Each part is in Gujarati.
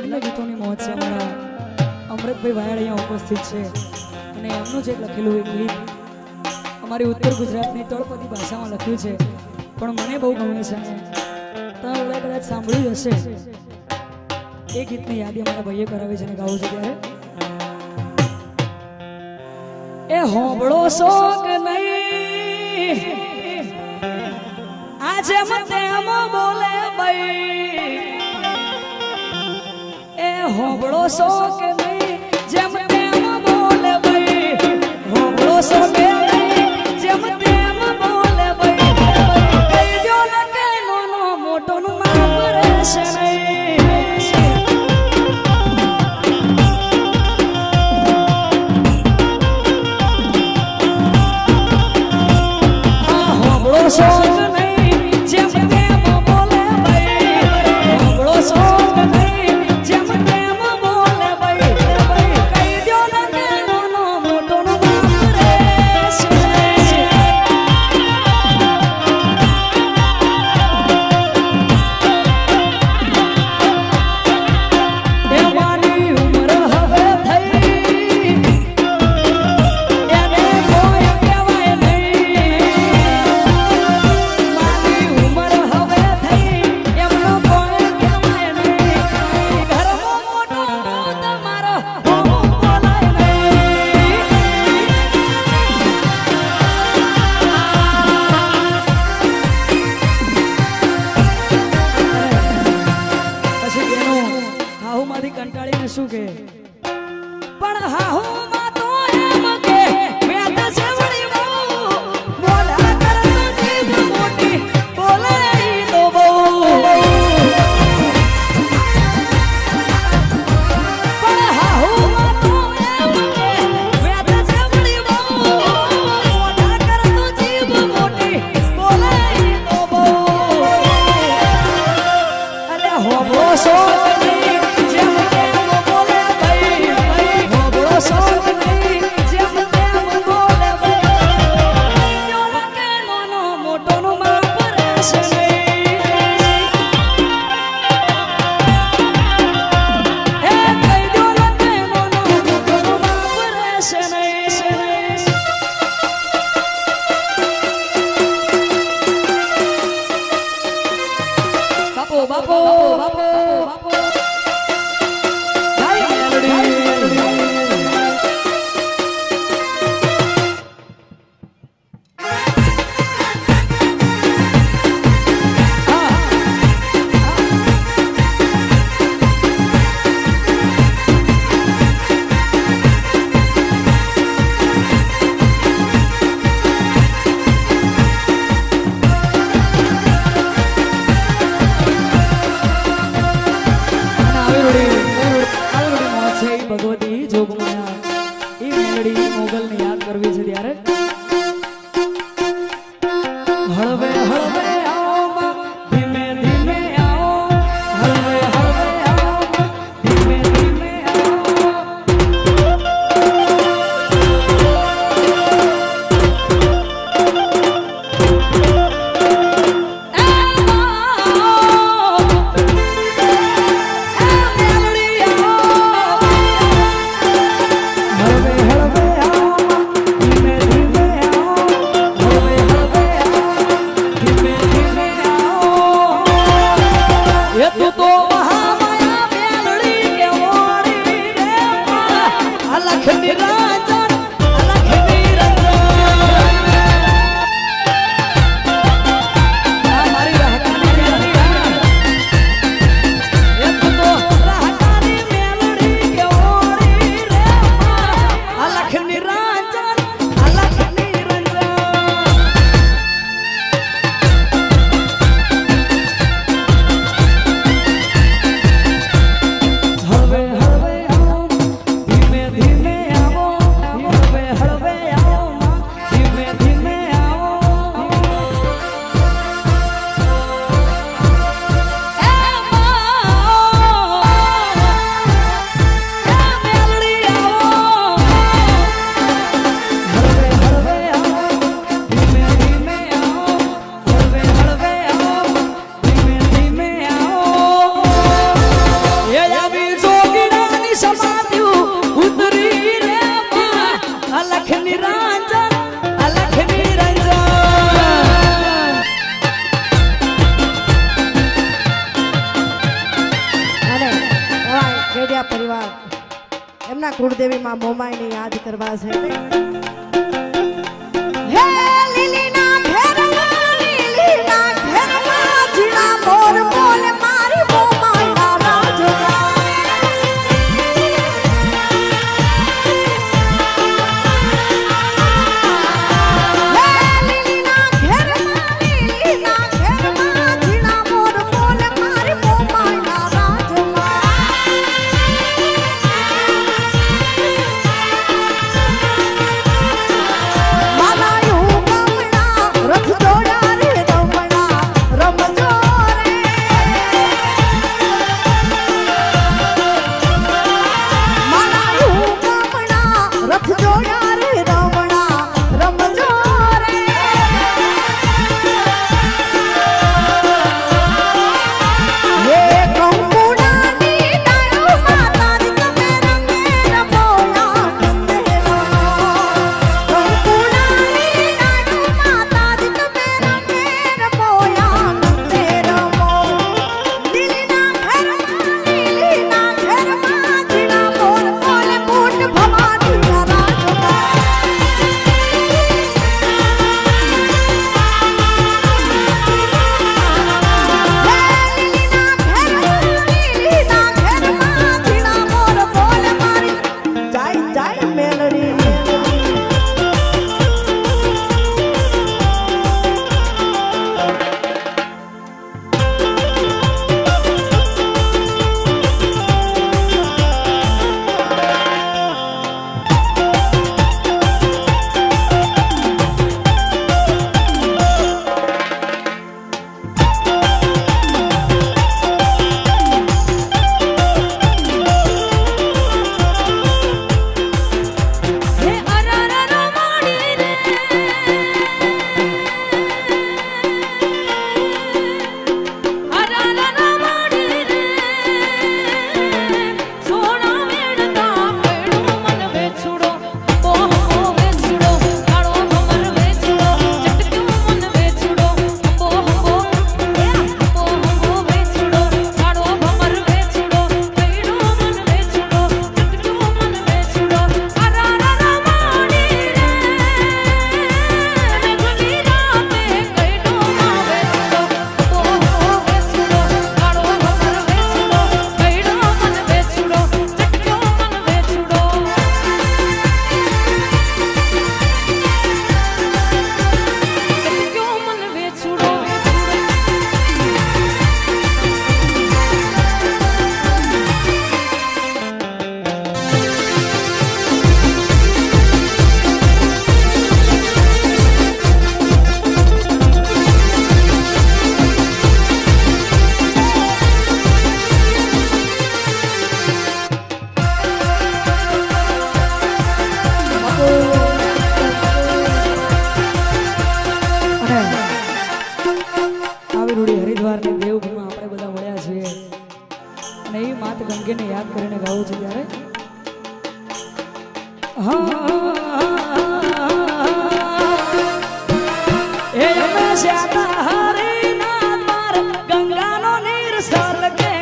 લગ્ન ગીતોની મહોત્સવ અમારા અમૃતભાઈ વાયડ અહીંયા ઉપસ્થિત છે. અને એમનું જે લખેલું એ ગીત અમારી ઉત્તર ગુજરાતની તળપદી ભાષામાં લખ્યું છે. પણ મને બહુ ગમે છે અને તમે બધા કદાચ સાંભળ્યું હશે. એ ગીતની યાદી અમારા ભાઈએ કરાવી છે અને ગાવું છે ત્યારે. એ હોબળો શોક નહીં. આજે મતે બોલે ભાઈ. હોબળો સો કે નહીં? જેમ તેમ બોલે ભાઈ હોબળો સો કે વાળિયા એમના કુળદેવી માં મોમાઈને યાદ કરવા છે.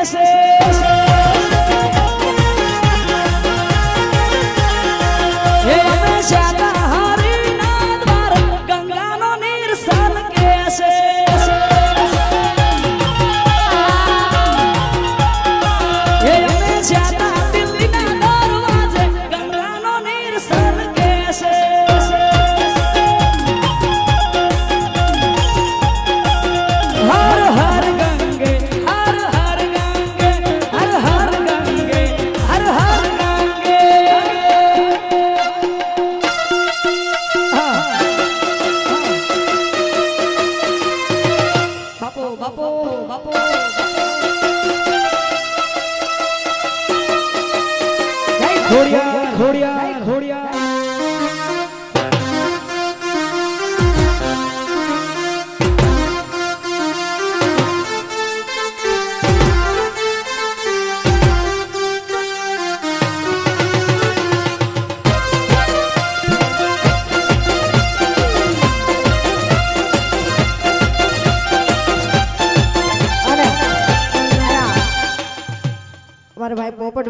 veces.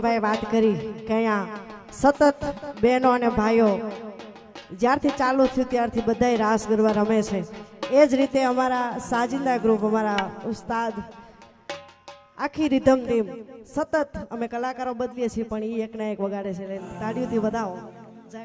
ભાઈ વાત કરી કે અહીંયા સતત બહેનો અને ભાઈઓ જ્યારથી ચાલુ થયું ત્યારથી બધાય રાસ ગરબા રમે છે. એ જ રીતે અમારા સાજિંદા ગ્રુપ અમારા ઉસ્તાદ, આખી રીધમ ટીમ સતત અમે કલાકારો બદલીએ છીએ, પણ એ એકના એક વગાડે છે. તાળીઓથી વધાવો. જય.